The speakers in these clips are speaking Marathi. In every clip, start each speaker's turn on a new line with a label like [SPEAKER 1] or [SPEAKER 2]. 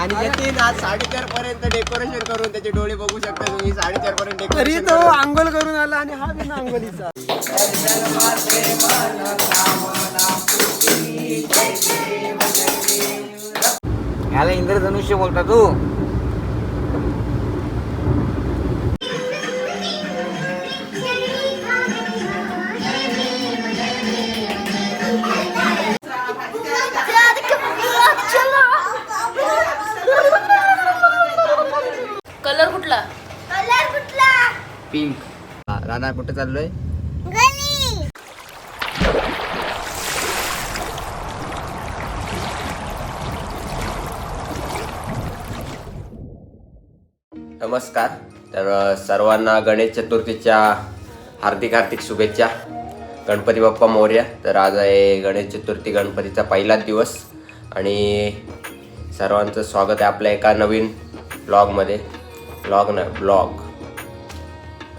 [SPEAKER 1] आणि येतील आज साडेचार पर्यंत डेकोरेशन करून त्याचे डोळे बघू शकता तुम्ही. साडेचार पर्यंत
[SPEAKER 2] तरी
[SPEAKER 1] डेकोरेशन
[SPEAKER 2] तो आंघोळ करून आला आणि हा बिना आंघोळीचा.
[SPEAKER 3] ह्याला इंद्रधनुष्य बोलता तू. पिंक. राणा कुठे चाललोय?
[SPEAKER 1] नमस्कार. तर सर्वांना गणेश चतुर्थीच्या हार्दिक हार्दिक शुभेच्छा. गणपती बाप्पा मोर्या. तर आज आहे गणेश चतुर्थी गणपतीचा पहिलाच दिवस. आणि सर्वांचं स्वागत आहे आपल्या एका नवीन ब्लॉगमध्ये ब्लॉग न ब्लॉग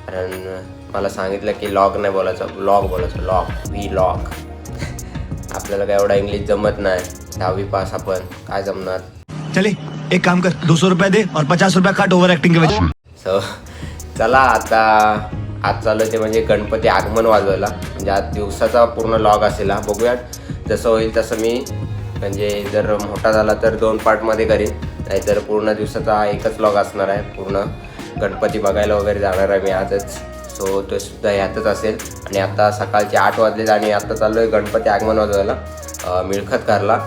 [SPEAKER 1] कारण मला सांगितलं की लॉग नाही बोलायचं ब्लॉग बोलायचं लॉग व्ही लॉग आपल्याला काय एवढा इंग्लिश जमत नाही दहावी पास आपण काय जमणार?
[SPEAKER 4] चले एक काम कर दो सौ रुपया दे और पचास रुपया काट ओवर एक्टिंग के वजह
[SPEAKER 1] सो चला आता आज चालू ते म्हणजे गणपती आगमन वाजवायला. म्हणजे आज दिवसाचा पूर्ण लॉग असेल हा बघूया जसं होईल तसं मी म्हणजे जर मोठा झाला तर दोन पार्टमध्ये करीन. नाहीतर पूर्ण दिवसाचा एकच लॉग असणार आहे पूर्ण. गणपती बघायला वगैरे जाणार आहे मी आजच. सो तो सुद्धा ह्यातच असेल. आणि आता सकाळचे आठ वाजलेत आणि आता चाललो आहे गणपती आगमन वाजवायला मिळखत करला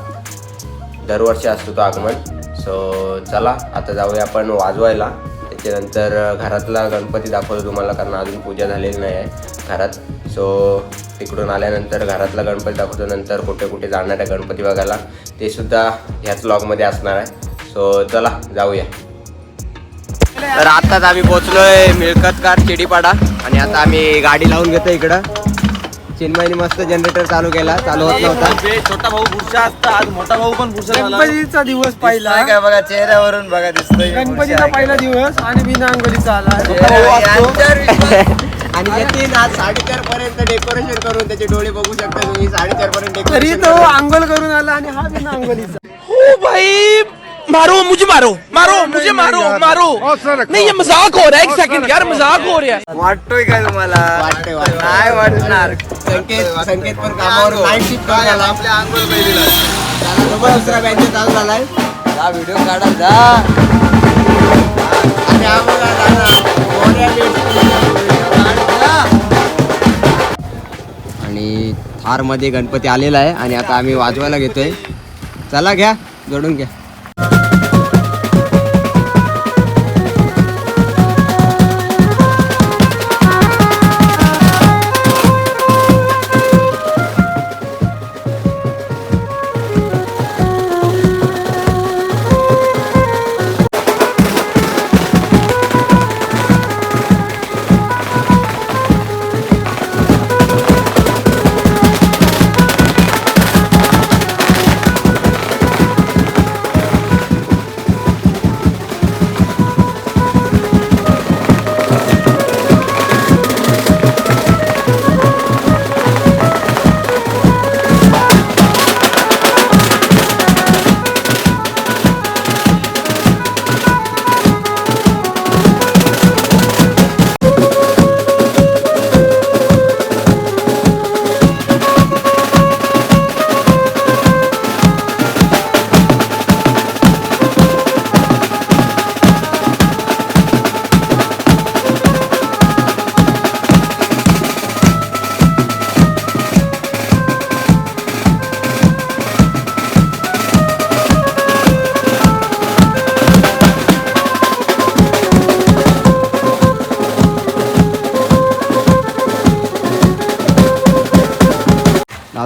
[SPEAKER 1] दरवर्षी असतो तो आगमन. सो चला आता जाऊया आपण वाजवायला. त्याच्यानंतर घरातला गणपती दाखवतो तुम्हाला कारण अजून पूजा झालेली नाही आहे घरात. सो तिकडून आल्यानंतर घरातला गणपती दाखवतो. नंतर कुठे कुठे जाणार आहे गणपती बघायला ते सुद्धा ह्याच ब्लॉगमध्ये असणार आहे. सो चला जाऊया. तर आताच आम्ही पोचलोय मिळकतकार चिडीपाडा. आणि आता आम्ही गाडी लावून घेतो इकडं. चिन्मयनी मस्त जनरेटर चालू केला. चालू होत नव्हता.
[SPEAKER 5] छोटा भाऊ पुरुषा असता. आज मोठा भाऊ पण
[SPEAKER 2] गणपतीचा दिवस पहिला.
[SPEAKER 3] काय बघा चेहऱ्यावरून बघा दिसतोय.
[SPEAKER 2] गणपतीचा पहिला दिवस आणि बिना आंघोळीचा आला.
[SPEAKER 1] आणि येतील आज साडेचार पर्यंत डेकोरेशन करून त्याचे डोळे बघू शकता तुम्ही. साडेचार पर्यंत
[SPEAKER 2] तरी
[SPEAKER 1] डेकोरेशन
[SPEAKER 2] तो आंघोळ करून आला आणि हा बिना आंघोळीचा
[SPEAKER 5] मारो मुझे मारो। मारो मुझे मारो मारो। नहीं ये मजाक हो रहा है एक सेकंड यार मजाक हो रहा है।
[SPEAKER 3] वाटतोय काय तुम्हाला
[SPEAKER 1] वाटतंय.
[SPEAKER 3] काय वाटणार?
[SPEAKER 1] संकेत संकेत पण कामावर नाईट शिफ्ट करून आला
[SPEAKER 3] आपल्या आंघोळ पहिलीला
[SPEAKER 1] त्याला डबल दुसरा बँच चालू झालाय.
[SPEAKER 3] हा व्हिडिओ काढा जा.
[SPEAKER 1] आणि बघा दादा, आणि थारमध्ये. गणपती आलेला आहे आणि आता आम्ही वाजवायला घेतोय. चला घ्या जोडून घ्या.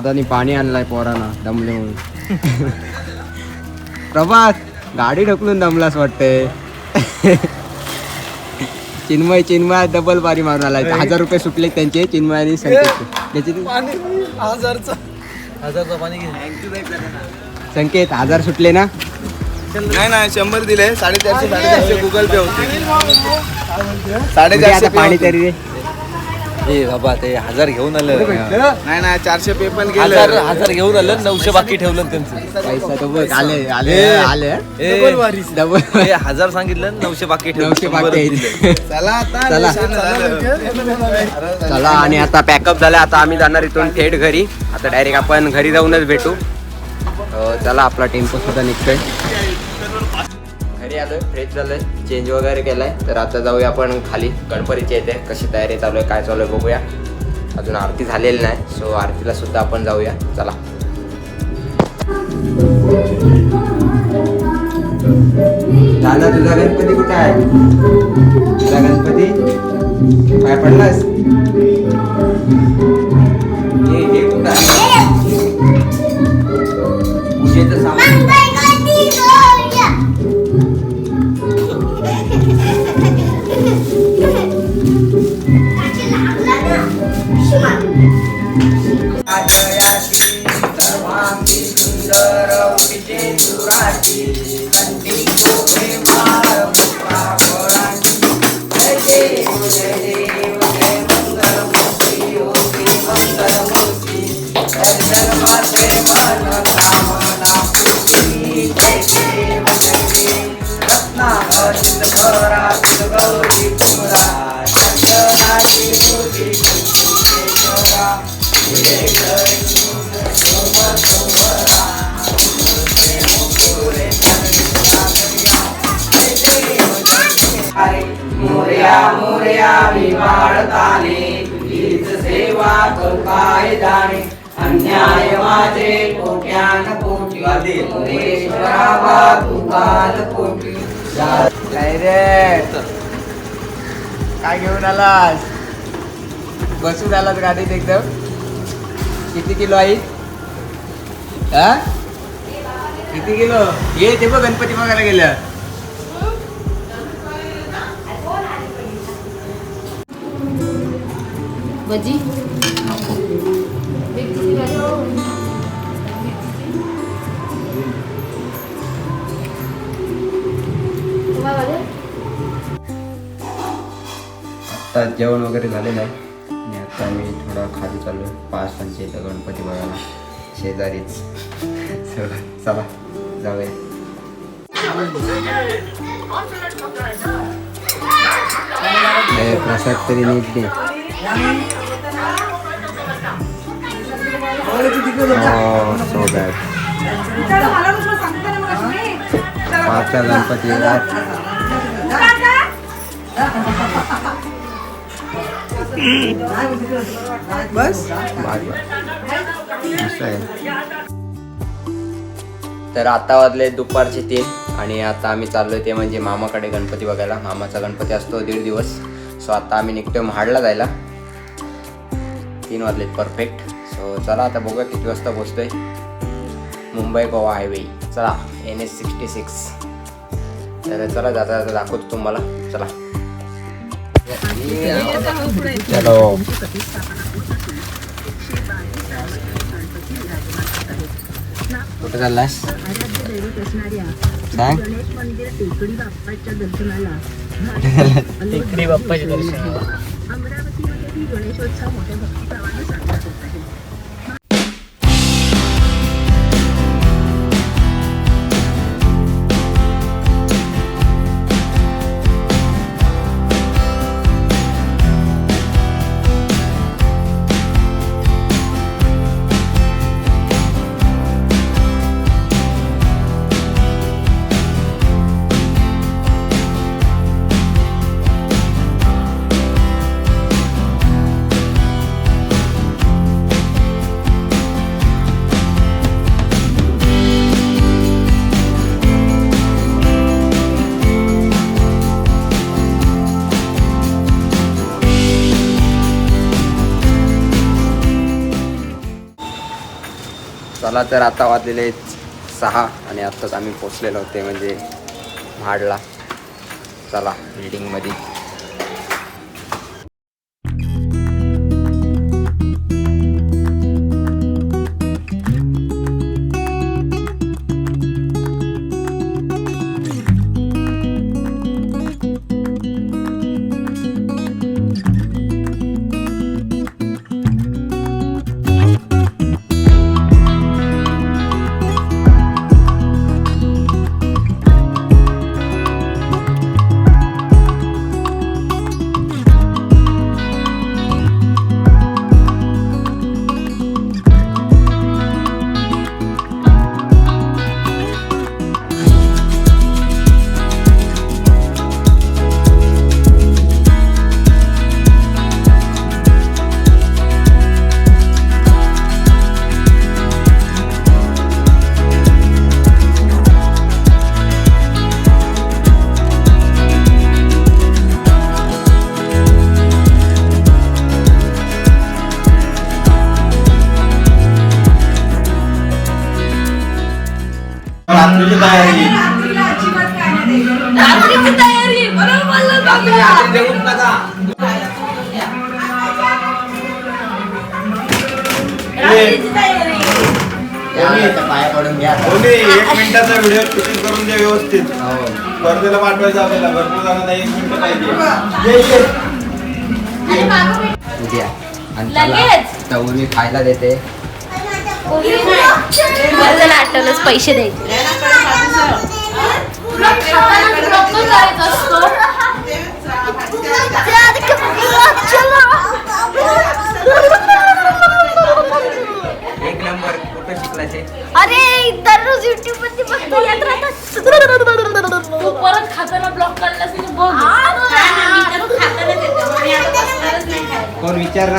[SPEAKER 1] दादानी पाणी आणलाय पोरांना दमले म्हणून प्रभात गाडी ढकलून दमलास वाटते चिन्मय चिन्मय डबल बारी मारून आलाय. हजार रुपये सुटले त्यांचे चिन्मय आणि संकेत हजार सुटले ना?
[SPEAKER 5] नाही नाही शंभर दिले. साडेचारशे साडेचारशे गुगल पे होते. साडेचारशे
[SPEAKER 1] पाणी तरी
[SPEAKER 6] ए बाबा ते हजार घेऊन आलं.
[SPEAKER 2] नाही नाही चारशे पे पण
[SPEAKER 6] हजार हजार घेऊन आलं नऊशे बाकी ठेवलं त्यांचं.
[SPEAKER 7] पैसा बघ आले आले आले. डबल
[SPEAKER 6] ए, हजार सांगितलं नऊशे बाकी ठेवलं
[SPEAKER 7] नऊशे बाकी
[SPEAKER 6] दिले.
[SPEAKER 2] चला आता
[SPEAKER 7] चला.
[SPEAKER 8] चला आणि आता पॅकअप झालं. आता आम्ही जाणार इथून थेट घरी. आता डायरेक्ट आपण घरी जाऊनच भेटू. अं, चला आपला टेम्पो सुद्धा निघतोय. घरी आलोय फ्रेश झालोय चेंज वगैरे केलाय. तर आता जाऊया आपण खाली. गणपतीच्या येते कशी तयारी चालू आहे काय चालू आहे बघूया. अजून आरती झालेली नाही सो आरतीला सुद्धा आपण जाऊया. चला. दादा तुझा गणपती कुठे आहे? तुझा गणपती? काय पडलास? काय रे काय घेऊन आलास? बसून आलास गाडीत एकदम? किती किलो आहे हा? किती किलो? ये ते बघ गणपती बघायला गेलं.
[SPEAKER 3] भजी
[SPEAKER 8] आता जेवण वगैरे झालेलं आहे. आणि आता आम्ही थोडा खाली चाललो पाच आमच्या इथं गणपती बघायला शेजारीच. चला चला जाऊया. प्रसाद तरी नीट पाच Oh, पाचचा गणपती
[SPEAKER 2] बस.
[SPEAKER 8] तर आता वाजले दुपारचे तीन आणि आता आम्ही चाललोय ते म्हणजे मामाकडे गणपती बघायला. मामाचा गणपती असतो दीड दिवस. सो आता आम्ही निघतोय महाडला जायला. तीन वाजले परफेक्ट सो चला आता बघूया किती वाजता पोचतोय मुंबई गोवा हायवे चला एन एस सिक्स्टी सिक्स तर चला जाता जाता दाखवतो तुम्हाला. चला. चलो कुठे चाललास सांग मला तर आता वाजलेले आहेत सहा आणि आत्ताच आम्ही पोचलेलो होते म्हणजे महाडला. चला बिल्डिंगमध्ये पाया पडून घ्या.
[SPEAKER 7] एक मिनिटाचा व्हिडिओ शूटिंग करून द्या व्यवस्थित. स्पर्धेला पाठवायचं आपल्याला भरपूर जणांना एक मिनिट पाहिजे
[SPEAKER 8] उद्या. आणि त्याला खायला देते.
[SPEAKER 3] आठवलंच पैसे द्यायचे.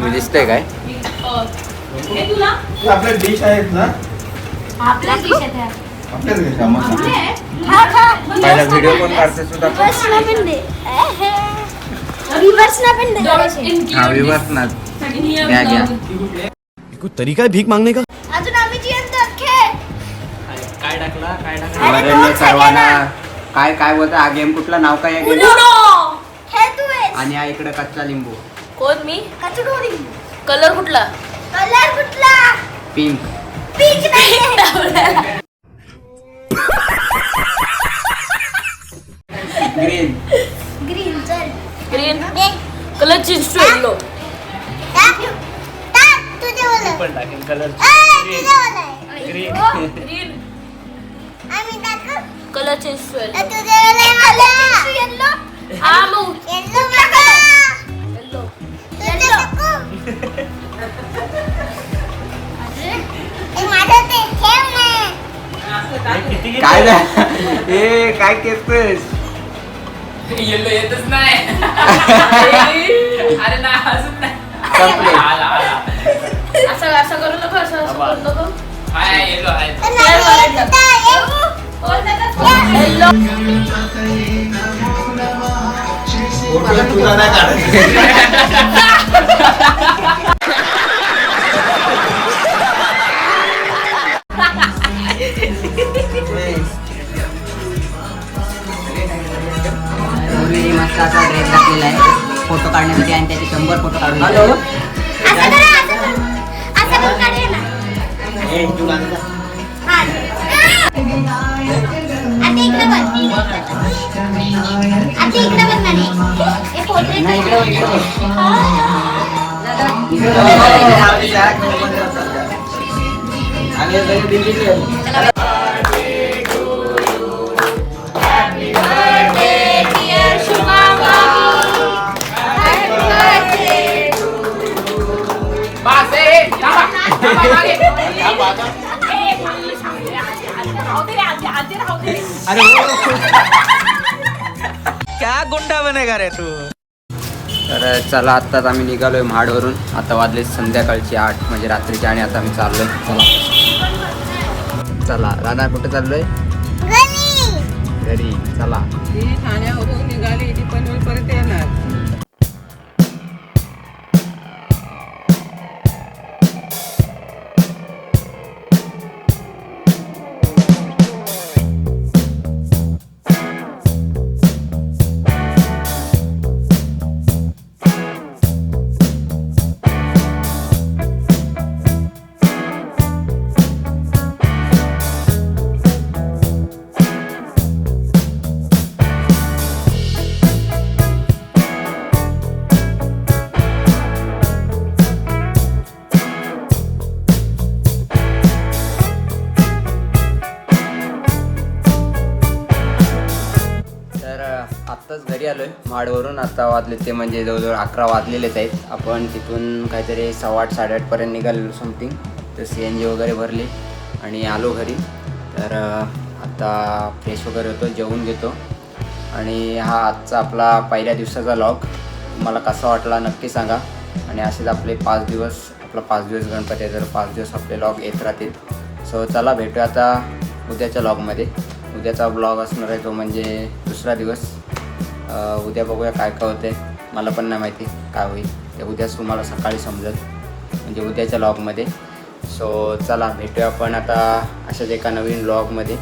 [SPEAKER 8] मी दिसतंय काय?
[SPEAKER 7] आपल्या डिश आहेत ना?
[SPEAKER 3] आपल्या खिशात आहे.
[SPEAKER 7] आपल्याच घ्यायच्या मसाला
[SPEAKER 3] खा, खा.
[SPEAKER 8] पहिला व्हिडिओ कोण काढते सुद्धा.
[SPEAKER 3] पण पण
[SPEAKER 8] हा विवर्स ना घ्या घ्या.
[SPEAKER 4] कोई तरीका भीख मांगने का?
[SPEAKER 3] अजून आम्ही
[SPEAKER 6] काय टाकला? काय
[SPEAKER 8] बरं, सर्वांना काय काय होतं हा गेम कुठला? नाव काय आहे
[SPEAKER 3] तू आहेस.
[SPEAKER 8] आणि हा इकडे कच्चा लिंबू.
[SPEAKER 3] कोण मी? कचडोरी कलर कुठला? कलर कुठला?
[SPEAKER 8] पिंक
[SPEAKER 3] पिंक नाही
[SPEAKER 8] ग्रीन
[SPEAKER 3] ग्रीन चल. Green colour change to yellow
[SPEAKER 6] पण कलर
[SPEAKER 3] ग्रीन मग येलो
[SPEAKER 8] काय? ए काय केसतोस
[SPEAKER 9] येलो येतच नाही. अरे नाही अजून नाही.
[SPEAKER 8] संपले.
[SPEAKER 9] आला आला
[SPEAKER 3] असं असं करू नको असं करू नको.
[SPEAKER 9] हाय येलो आहे.
[SPEAKER 7] तुला नाही काढायचं
[SPEAKER 8] मस्त असा ड्रेस घातलेला आहे फोटो काढण्यासाठी आणि त्याचे शंभर फोटो काढून हॅलो
[SPEAKER 3] आता इकडं बघ. आता
[SPEAKER 9] आता.
[SPEAKER 6] क्या गुंडा बनेगा रे तू?
[SPEAKER 8] तर चला आत्ताच आम्ही निघालोय महाडवरून. आता वाजले संध्याकाळची आठ म्हणजे रात्रीची आणि आता आम्ही चाललोय. चला. चला राधा कुठे चाललोय? घरी. चला.
[SPEAKER 2] ठाण्यावरून निघाली ती पनवेलपर्यंत येणार.
[SPEAKER 8] आलोय माडवरून आता वाजले ते म्हणजे जवळजवळ अकरा वाजलेलेच आहेत. आपण तिथून काहीतरी सव्वा आठ साडेआठपर्यंत निघालेलो समथिंग तर सी एन जी वगैरे भरली आणि आलो घरी. तर आता फ्रेश वगैरे होतो जेवून घेतो. आणि हा आजचा आपला पहिल्या दिवसाचा लॉग मला कसा वाटला नक्की सांगा. आणि असेच आपले पाच दिवस आपला पाच दिवस गणपती आहे तर पाच दिवस आपले लॉग येत राहतील. सो चला भेटूया आता उद्याच्या लॉगमध्ये उद्याचा ब्लॉग असणार आहे तो म्हणजे दुसरा दिवस. उद्या बघूया काय काय होते मला पण नाही माहिती काय होईल. ते उद्याच तुम्हाला सकाळी समजेल. म्हणजे उद्याच्या लॉगमध्ये. सो चला भेटूया आपण आता अशाच एका नवीन लॉगमध्ये.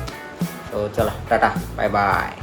[SPEAKER 8] सो चला टाटा. Bye bye